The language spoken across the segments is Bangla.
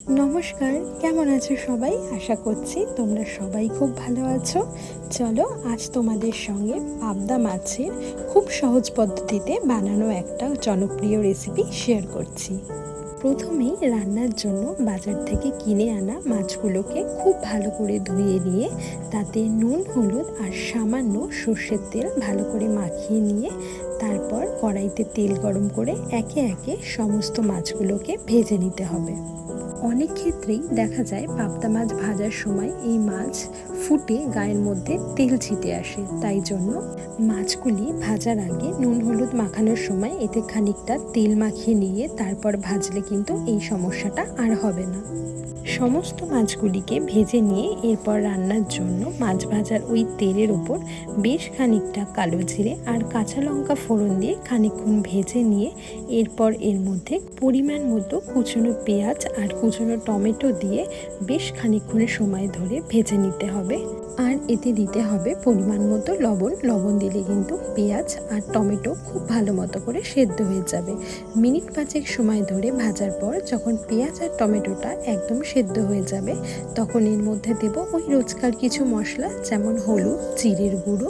নমস্কার, কেমন আছো সবাই? আশা করছি তোমরা সবাই খুব ভালো আছো। চলো, আজ তোমাদের সঙ্গে পাবদা মাছের খুব সহজ পদ্ধতিতে বানানো একটা জনপ্রিয় রেসিপি শেয়ার করছি। প্রথমেই রান্নার জন্য বাজার থেকে কিনে আনা মাছগুলোকে খুব ভালো করে ধুয়ে নিয়ে, তাতে নুন, হলুদ আর সামান্য সর্ষের তেল ভালো করে মাখিয়ে নিয়ে, তারপর কড়াইতে তেল গরম করে একে একে সমস্ত মাছগুলোকে ভেজে নিতে হবে। অনেক ক্ষেত্রেই দেখা যায় পাবদা মাছ ভাজার সময় এই মাছ ফুটে গায়ের মধ্যে তেল ছিটে আসে, তাই জন্য মাছগুলি ভাজার আগে নুন হলুদ মাখানোর সময় এতে খানিকটা তেল মাখিয়ে নিয়ে তারপর ভাজলে কিন্তু এই সমস্যাটা আর হবে না। সমস্ত মাছগুলিকে ভেজে নিয়ে এরপর রান্নার জন্য মাছ ভাজার ওই তেলের ওপর বেশ খানিকটা কালো জিরে আর কাঁচা লঙ্কা ফোড়ন দিয়ে খানিকক্ষণ ভেজে নিয়ে এরপর এর মধ্যে পরিমাণ মতো কুচনো পেঁয়াজ আর কুচনো টমেটো দিয়ে বেশ খানিকক্ষণের সময় ধরে ভেজে নিতে হবে। আর এতে দিতে হবে পরিমাণ মতো লবণ লবণ দিলে কিন্তু পেঁয়াজ আর টমেটো খুব ভালো মতো করে সেদ্ধ হয়ে যাবে। মিনিট পাঁচেক সময় ধরে ভাজার পর যখন পেঁয়াজ আর টমেটোটা একদম সেদ্ধ হয়ে যাবে, তখন এর মধ্যে দেব ওই রোজকার কিছু মশলা যেমন হলুদ, জিরের গুঁড়ো,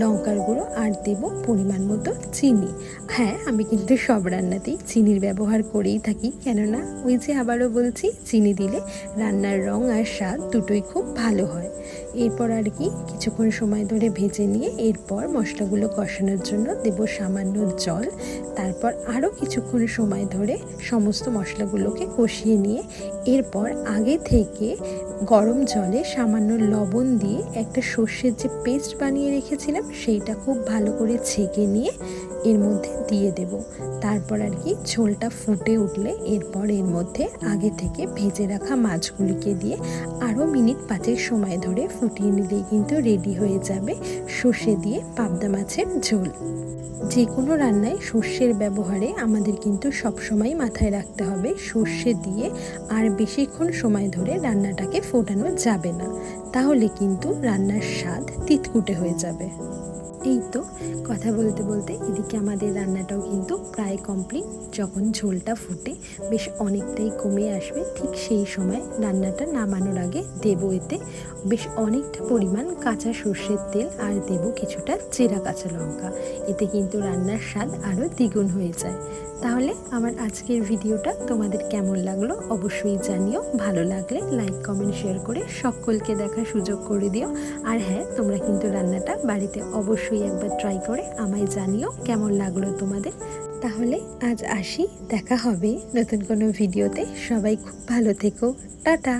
লঙ্কার গুঁড়ো আর দেব পরিমাণ মতো চিনি। হ্যাঁ আমি কিন্তু সব রান্নাতেই চিনির ব্যবহার করেই থাকি, কেননা ওই যে আবারও বলছি, চিনি দিলে রান্নার রং আর স্বাদ দুটোই খুব ভালো হয়। এরপর আর কি, কিছুক্ষণ সময় ধরে ভেজে নিয়ে এরপর মশলাগুলো কষানোর জন্য দেব সামান্য জল। তারপর আরও কিছুক্ষণ সময় ধরে সমস্ত মশলাগুলোকে কষিয়ে নিয়ে এরপর আগে থেকে গরম জলে সামান্য লবণ দিয়ে একটা সর্ষের যে পেস্ট বানিয়ে রেখেছিলাম, সেইটা খুব ভালো করে ছেঁকে নিয়ে এর মধ্যে দিয়ে দেব। তারপর আর কি ঝোলটা ফুটে উঠলে এরপর এর মধ্যে আগে থেকে ভেজে রাখা মাছগুলিকে দিয়ে আরও মিনিট পাঁচেক সময় ধরে ফুটিয়ে নিলেই কিন্তু রেডি হয়ে যাবে। সর্ষে দিয়ে পাবদা মাছের ঝোল। যে কোনো রান্নায় সর্ষের ব্যবহারে আমাদের কিন্তু সবসময় মাথায় রাখতে হবে সর্ষে দিয়ে আর বেশিক্ষণ সময় ধরে রান্নাটাকে ফোটানো যাবে না। তাহলে কিন্তু রান্নার স্বাদ তিতকুটে হয়ে যাবে। এই তো কথা বলতে বলতে এদিকে আমাদের রান্নাটাও কিন্তু প্রায় কমপ্লিট যখন ঝোলটা ফুটে বেশ অনেকটাই কমে আসবে, ঠিক সেই সময় রান্নাটা নামানোর আগে দেবো এতে বেশ অনেকটা পরিমাণ কাঁচা সর্ষের তেল আর দেব কিছুটা চেরা কাঁচা লঙ্কা। এতে কিন্তু রান্নার স্বাদ আরও দ্বিগুণ হয়ে যায়। তাহলে আমার আজকের ভিডিওটা তোমাদের কেমন লাগল অবশ্যই জানিও। ভালো লাগলে লাইক কমেন্ট শেয়ার করে সকলকে দেখার সুযোগ করে দিও। আর হ্যাঁ তোমরা কিন্তু রান্নাটা বাড়িতে অবশ্যই একবার ট্রাই করে আমায় জানিও কেমন লাগল তোমাদের। তাহলে আজ আসি, দেখা হবে নতুন কোনো ভিডিওতে সবাই খুব ভালো থেকো। টাটা!